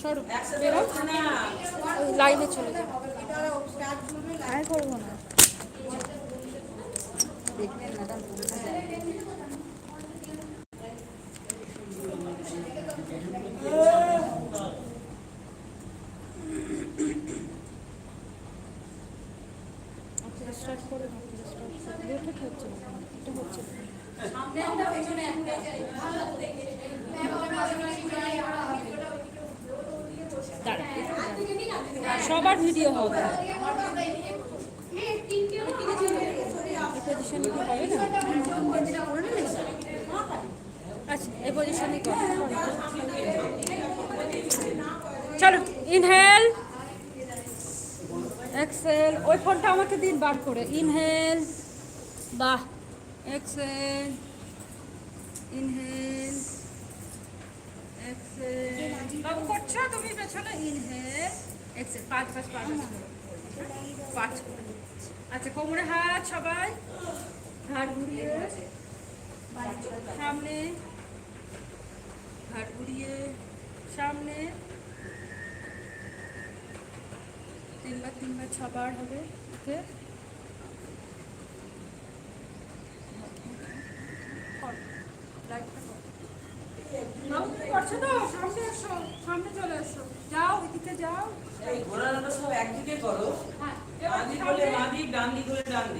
সরো বেরো। লাইনে চলে যাও। আর করব না। স্টার্ট করে স্টার্ট করে দেখে হচ্ছে? না। এটা হচ্ছে সবার ভিডিও হবে। আচ্ছা এই পজিশনে চলো ইনহেল এক্সেল ওই ফোনটা আমাকে দিন, বার করে। ইনহেল বাহ এক্সেল ইনহেল বাবু পাঁচ আচ্ছা কোমরে হাত সবাই। ঘাট ঘুরিয়ে সামনে। ঘাট ঘুরিয়ে। সামনে। তিনবার তিনবার ছবার হবে। ওকে? আসো তো সামনে এসো সামনে চলে এসো। যাও এদিকে যাও। এই ঘোরানোটা সব একদিকে করো। হ্যাঁ ডান দিক বলে ডান দিক ডান দিক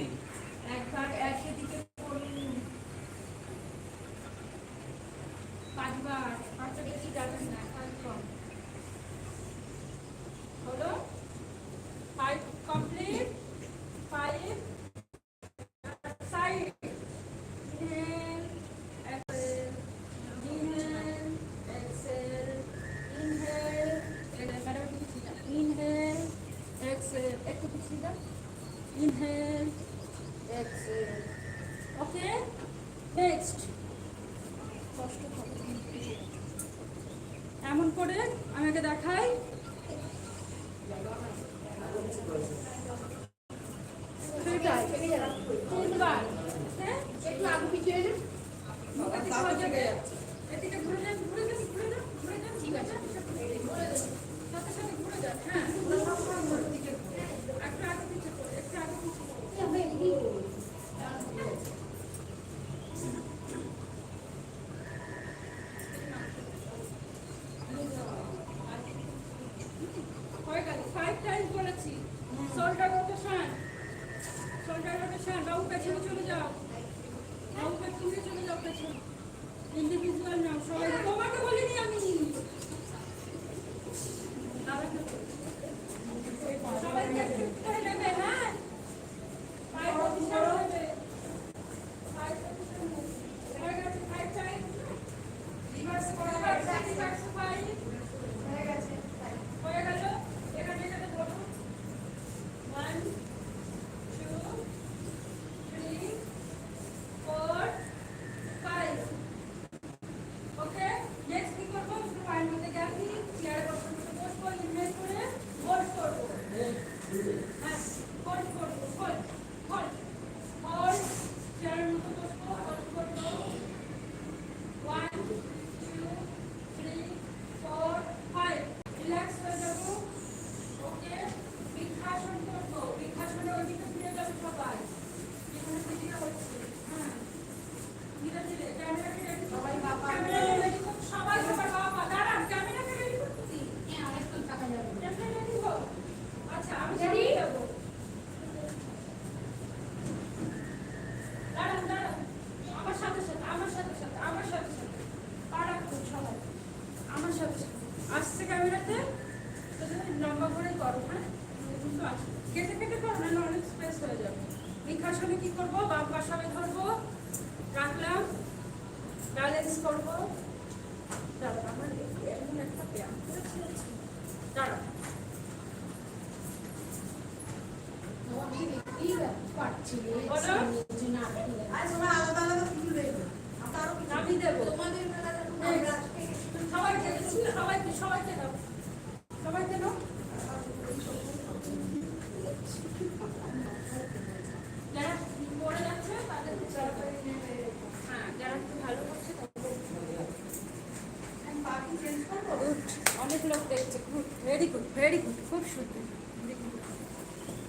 ভেরি গুড খুব সুন্দর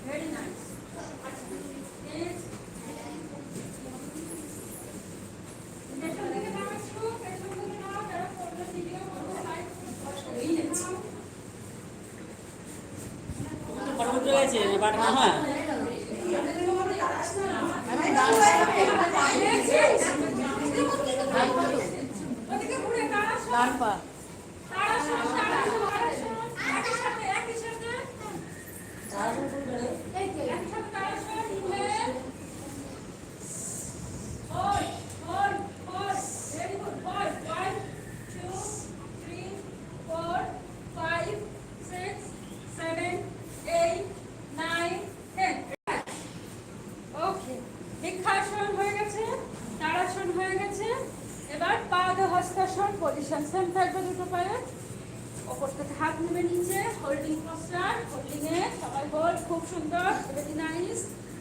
ভেরি নাইস পেছন থেকে সুন্দর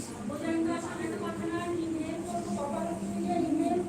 sampai depan kena ini, kalau papa ini ini.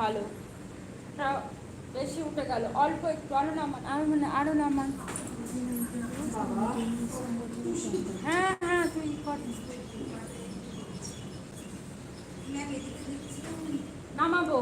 ভালো। বেশি উঠে গেল। অল্প একটু, আরও নামান, আরও মানে আরও নামান। হ্যাঁ হ্যাঁ তুই নামাবো।